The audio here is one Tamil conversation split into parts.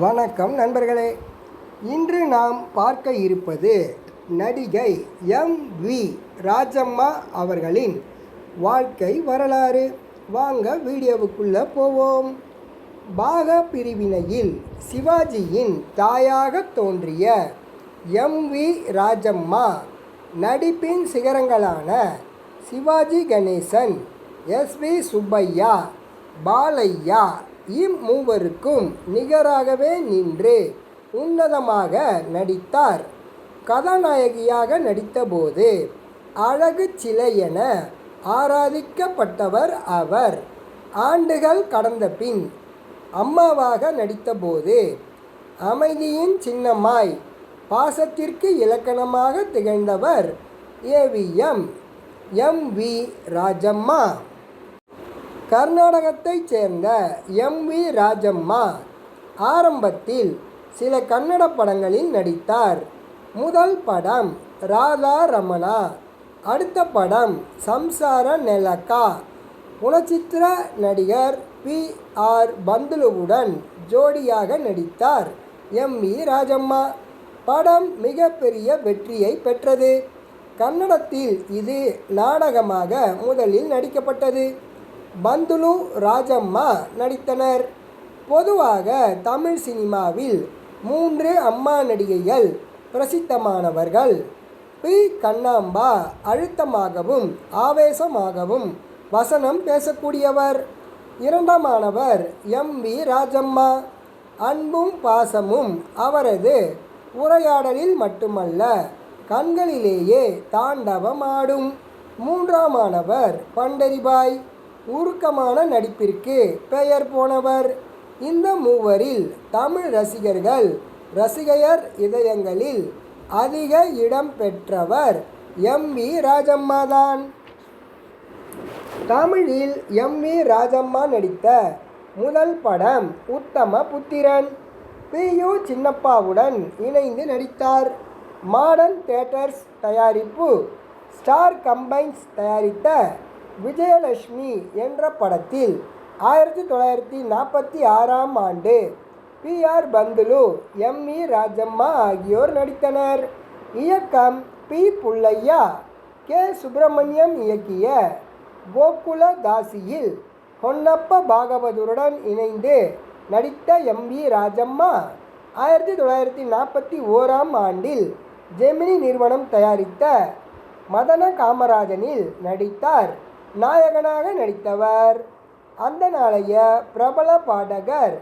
வணக்கம் நண்பர்களே. இன்று நாம் பார்க்க இருப்பது நடிகை எம் வி ராஜம்மா அவர்களின் வாழ்க்கை வரலாறு. வாங்க வீடியோவுக்குள்ளே போவோம். பாக பிரிவினையில் சிவாஜியின் தாயாக தோன்றிய எம் வி ராஜம்மா நடிப்பின் சிகரங்களான சிவாஜி கணேசன் எஸ் வி சுப்பையா பாலையா இம்மூவருக்கும் நிகராகவே நின்று உன்னதமாக நடித்தார். கதாநாயகியாக நடித்தபோது அழகு சிலை என ஆராதிக்கப்பட்டவர் அவர். ஆண்டுகள் கடந்த பின் அம்மாவாக நடித்தபோது அமைதியின் சின்னமாய் பாசத்திற்கு இலக்கணமாக திகழ்ந்தவர் ஏவிஎம் எம். வி. ராஜம்மா. கர்நாடகத்தைச் சேர்ந்த எம் வி ராஜம்மா ஆரம்பத்தில் சில கன்னட படங்களில் நடித்தார். முதல் படம் ராதா ரமணா அடுத்த படம் சம்சார நெலக்கா. குணச்சித்திர நடிகர் பி ஆர் பந்துலுவுடன் ஜோடியாக நடித்தார் எம் வி ராஜம்மா. படம் மிகப்பெரிய வெற்றியை பெற்றது. கன்னடத்தில் இது நாடகமாக முதலில் நடிக்கப்பட்டது. பந்துலு ராஜம்மா நடித்தனர். பொதுவாக தமிழ் சினிமாவில் மூன்று அம்மா நடிகைகள் பிரசித்தமானவர்கள். பி. கண்ணாம்பா அழுத்தமாகவும் ஆவேசமாகவும் வசனம் பேசக்கூடியவர். இரண்டாமானவர் எம். வி. ராஜம்மா. அன்பும் பாசமும் அவரது உரையாடலில் மட்டுமல்ல கண்களிலேயே தாண்டவமாடும். மூன்றாமானவர் பண்டரிபாய். உருக்கமான நடிப்பிற்கு பெயர் போனவர். இந்த மூவரில் தமிழ் ரசிகர்கள் ரசிகையர் இதயங்களில் அதிக இடம் பெற்றவர் எம். வி. ராஜம்மா தான். தமிழில் எம். வி. ராஜம்மா நடித்த முதல் படம் உத்தம புத்திரன். பி. யு. சின்னப்பாவுடன் இணைந்து நடித்தார். மாடர்ன் தேட்டர்ஸ் தயாரிப்பு ஸ்டார் கம்பைன்ஸ் தயாரித்த விஜயலட்சுமி என்ற படத்தில் ஆயிரத்தி தொள்ளாயிரத்தி நாற்பத்தி ஆறாம் ஆண்டு B R Panthulu M E Rajamma ஆகியோர் நடித்தனர். இயக்கம் பி புள்ளையா கே சுப்பிரமணியம் இயக்கிய. கோகுல தாசியில் பொன்னப்ப பாகவதருடன் இணைந்து நடித்த எம் வி ராஜம்மா ஆயிரத்தி தொள்ளாயிரத்தி நாற்பத்தி ஓராம் ஆண்டில் ஜெமினி நிறுவனம் தயாரித்த மதன காமராஜனில் நடித்தார். நாயகனாக நடித்தவர். அந்த நாளைய பிரபல பாடகர்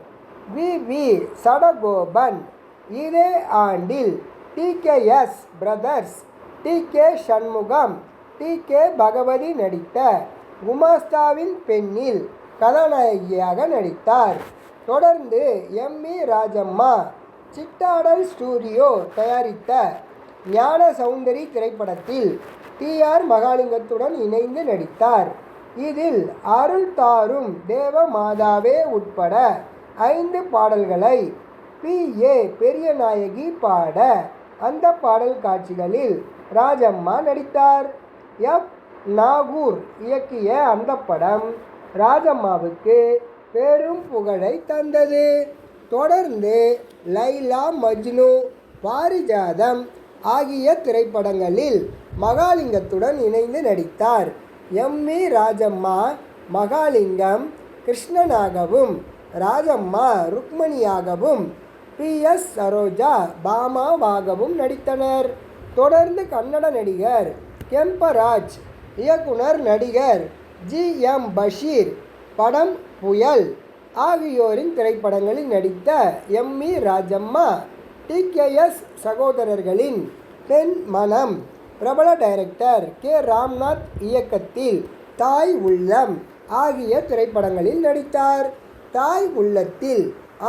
வி. வி. சடகோபன். இதே ஆண்டில் T. K. S. Brothers T. K. Shanmugam T. K. Bhagavathi நடித்த குமாஸ்தாவின் பெண்ணில் கதாநாயகியாக நடித்தார். தொடர்ந்து M. E Rajamma Citadel Studio தயாரித்த ஞான சௌந்தரி திரைப்படத்தில் டி ஆர் மகாலிங்கத்துடன் இணைந்து நடித்தார். இதில் அருள் தாரும் தேவ மாதாவே உட்பட ஐந்து பாடல்களை பி. ஏ. பெரியநாயகி பாட அந்த பாடல் காட்சிகளில் ராஜம்மா நடித்தார். எஃப். நாகூர் இயக்கிய அந்த படம் ராஜம்மாவுக்கு பெரும் புகழை தந்தது. தொடர்ந்து லைலா மஜ்னு பாரிஜாதம் ஆகிய திரைப்படங்களில் மகாலிங்கத்துடன் இணைந்து நடித்தார். எம். வி. ராஜம்மா மகாலிங்கம் கிருஷ்ணனாகவும் ராஜம்மா ருக்மணியாகவும் பி. எஸ். சரோஜா பாமாவாகவும் நடித்தனர். தொடர்ந்து கன்னட நடிகர் கெம்பராஜ் இயக்குனர் நடிகர் ஜி. எம். பஷீர் படம் புயல் ஆகியோரின் திரைப்படங்களில் நடித்த M. E Rajamma T. K. S. சகோதரர்களின் பெண் மனம். பிரபல டைரக்டர் கே. ராம்நாத் இயக்கத்தில் தாய் உள்ளம் ஆகிய திரைப்படங்களில் நடித்தார். தாய் உள்ளத்தில்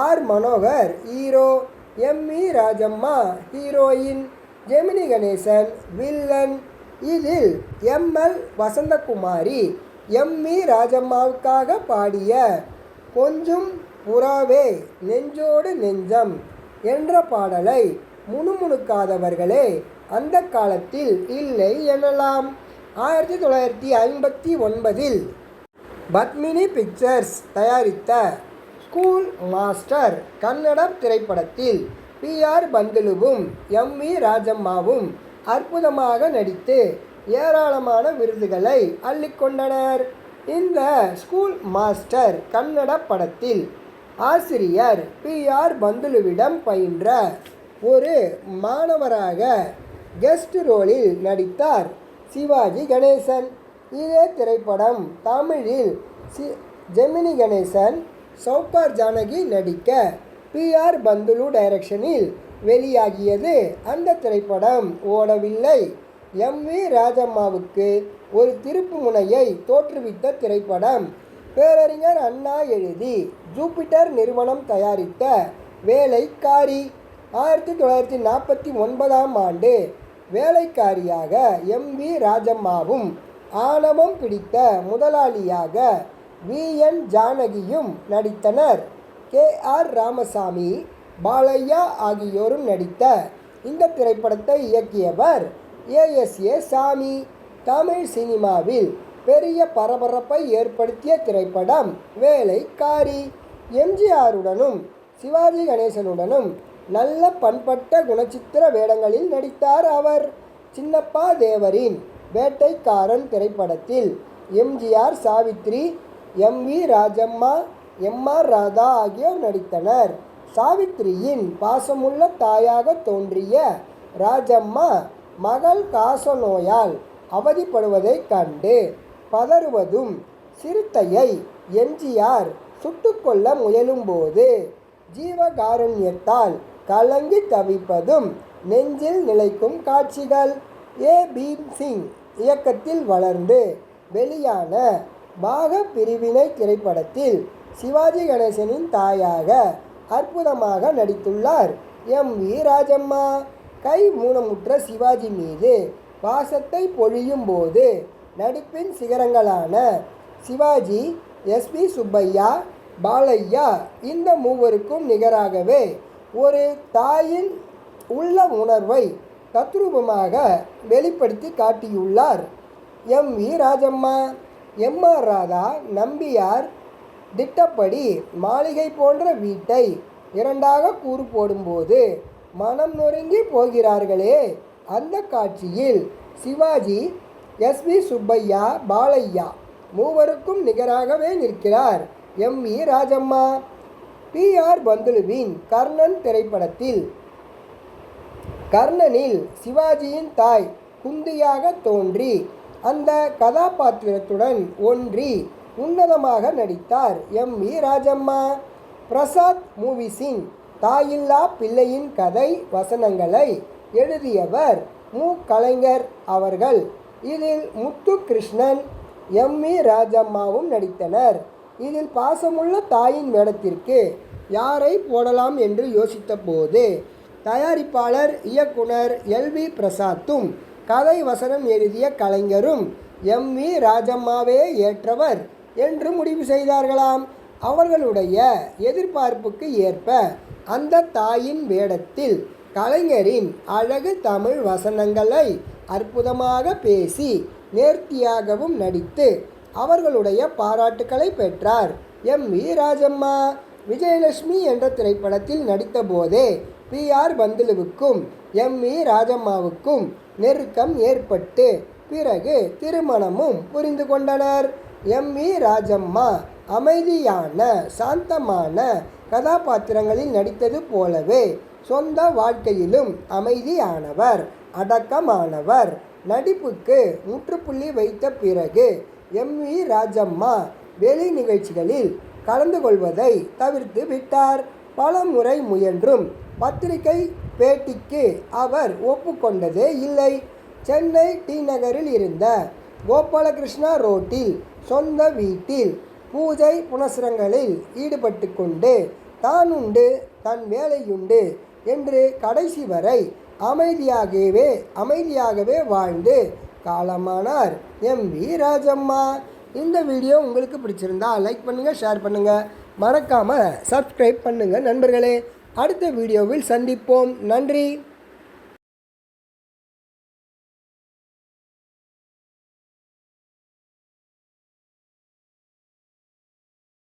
R. Manohar hero M. E. Rajamma heroine Gemini Ganesan villain. இதில் M. L. Vasanthakumari M. E. ராஜம்மாவுக்காக பாடிய கொஞ்சம் புறாவே நெஞ்சோடு நெஞ்சம் என்ற பாடலை முணுமுணுக்காதவர்களே அந்த காலத்தில் இல்லை எனலாம். ஆயிரத்தி தொள்ளாயிரத்தி ஐம்பத்தி ஒன்பதில் பத்மினி பிக்சர்ஸ் தயாரித்த ஸ்கூல் மாஸ்டர் கன்னட திரைப்படத்தில் பி ஆர் பந்துலுவும் எம் வி ராஜம்மாவும் அற்புதமாக நடித்து ஏராளமான விருதுகளை அள்ளிக்கொண்டனர் இந்த ஸ்கூல் மாஸ்டர் கன்னட படத்தில் ஆசிரியர் பி ஆர் பந்துலுவிடம் பயின்ற ஒரு மாணவராக கெஸ்ட் ரோலில் நடித்தார் சிவாஜி கணேசன். இதே திரைப்படம் தமிழில் சி ஜெமினி கணேசன் சௌகார் ஜானகி நடிக்க பி. ஆர். பந்துலு டைரக்ஷனில் வெளியாகியது. அந்த திரைப்படம் ஓடவில்லை. எம். வி. ராஜம்மாவுக்கு ஒரு திருப்பு முனையை தோற்றுவித்த திரைப்படம். பேரறிஞர் அண்ணா எழுதி ஜூபிட்டர் நிறுவனம் தயாரித்த வேலைக்காரி. ஆயிரத்தி தொள்ளாயிரத்தி நாற்பத்தி ஒன்பதாம் ஆண்டு வேலைக்காரியாக எம் வி ராஜம்மாவும் ஆணவம் பிடித்த முதலாளியாக வி என் ஜானகியும் நடித்தனர். கே ஆர் ராமசாமி பாலையா ஆகியோரும் நடித்த இந்த திரைப்படத்தை இயக்கியவர் ஏஎஸ்ஏ சாமி. தமிழ் சினிமாவில் பெரிய பரபரப்பை ஏற்படுத்திய திரைப்படம் வேலைக்காரி. எம்ஜிஆருடனும் சிவாஜி கணேசனுடனும் நல்ல பண்பட்ட குணச்சித்திர வேடங்களில் நடித்தார் அவர். சின்னப்பா தேவரின் வேட்டைக்காரன் திரைப்படத்தில் MGR Savithri M. V. Rajamma M. R. Radha ஆகியோர் நடித்தனர். சாவித்திரியின் பாசமுள்ள தாயாக தோன்றிய ராஜம்மா மகள் காசநோயால் அவதிப்படுவதைக் கண்டு பதறுவதும் சிறுத்தையை எம்ஜிஆர் சுட்டுக்கொள்ள முயலும்போது ஜீவகாருண்யத்தால் கலங்கி தவிப்பதும் நெஞ்சில் நிலைக்கும் காட்சிகள். ஏ. பீம் சிங் இயக்கத்தில் வளர்ந்து வெளியான பாக பிரிவினை திரைப்படத்தில் சிவாஜி கணேசனின் தாயாக அற்புதமாக நடித்துள்ளார் எம். வி. ராஜம்மா. கை மூனமுற்ற சிவாஜி மீது பாசத்தை பொழியும் போது நடிப்பின் சிகரங்களான சிவாஜி எஸ்பி சுப்பையா பாலையா இந்த மூவருக்கும் நிகராகவே ஒரு தாயின் உள்ள உணர்வை தத்ரூபமாக வெளிப்படுத்தி காட்டியுள்ளார். M. V. Rajamma M. R. Radha Nambiar திட்டப்படி மாளிகை போன்ற வீட்டை இரண்டாக கூறு போடும்போது மனம் நொறுங்கி போகிறார்களே. அந்த காட்சியில் சிவாஜி எஸ். வி. சுப்பையா பாலையா மூவருக்கும் நிகராகவே நிற்கிறார். M. V. Rajamma B R பந்துலுவின் Karnan திரைப்படத்தில். கர்ணனில் சிவாஜியின் தாய் குந்தியாக தோன்றி அந்த கதாபாத்திரத்துடன் ஒன்றி உன்னதமாக நடித்தார் எம் வி ராஜம்மா. பிரசாத் மூவிஸின் தாயில்லா பிள்ளையின் கதை வசனங்களை எழுதியவர் மு. கலைஞர் அவர்கள். இதில் முத்து கிருஷ்ணன் எம் வி ராஜம்மாவும் நடித்தனர். இதில் பாசமுள்ள தாயின் வேடத்திற்கு யாரை போடலாம் என்று யோசித்தபோது தயாரிப்பாளர் இயக்குனர் எல். வி. பிரசாத்தும் கதை வசனம் எழுதிய கலைஞரும் எம். வி. ராஜம்மாவே ஏற்றவர் என்று முடிவு செய்தார்களாம். அவர்களுடைய எதிர்பார்ப்புக்கு ஏற்ப அந்த தாயின் வேடத்தில் கலைஞரின் அழகு தமிழ் வசனங்களை அற்புதமாக பேசி நேர்த்தியாகவும் நடித்து அவர்களுடைய பாராட்டுக்களை பெற்றார். எம். வி. ராஜம்மா விஜயலட்சுமி என்ற திரைப்படத்தில் நடித்தபோதே பி. ஆர். பந்துலுவுக்கும் எம். வி. ராஜம்மாவுக்கும் நெருக்கம் ஏற்பட்டு பிறகு திருமணமும் புரிந்து கொண்டனர். எம். வி. ராஜம்மா அமைதியான சாந்தமான கதாபாத்திரங்களில் நடித்தது போலவே சொந்த வாழ்க்கையிலும் அமைதியானவர் அடக்கமானவர். நடிப்புக்கு முற்றுப்புள்ளி வைத்த பிறகு எம் வி ராஜம்மா வெளி நிகழ்ச்சிகளில் கலந்து கொள்வதை தவிர்த்து விட்டார். பல முறை முயன்றும் பத்திரிகை பேட்டிக்கு அவர் ஒப்புக்கொண்டதே இல்லை. சென்னை டி நகரில் இருந்த கோபாலகிருஷ்ணா ரோட்டில் சொந்த வீட்டில் பூஜை புனஸ்ரங்களில் ஈடுபட்டு கொண்டு தான் உண்டு தன் வேலையுண்டு என்று கடைசி வரை அமைதியாகவே அமைதியாகவே வாழ்ந்து காலமானார். எம். வி. ராஜம்மா. இந்த வீடியோ உங்களுக்கு பிடிச்சிருந்தா லைக் பண்ணுங்கள் ஷேர் பண்ணுங்கள் மறக்காமல் சப்ஸ்கிரைப் பண்ணுங்கள் நண்பர்களே. அடுத்த வீடியோவில் சந்திப்போம். நன்றி.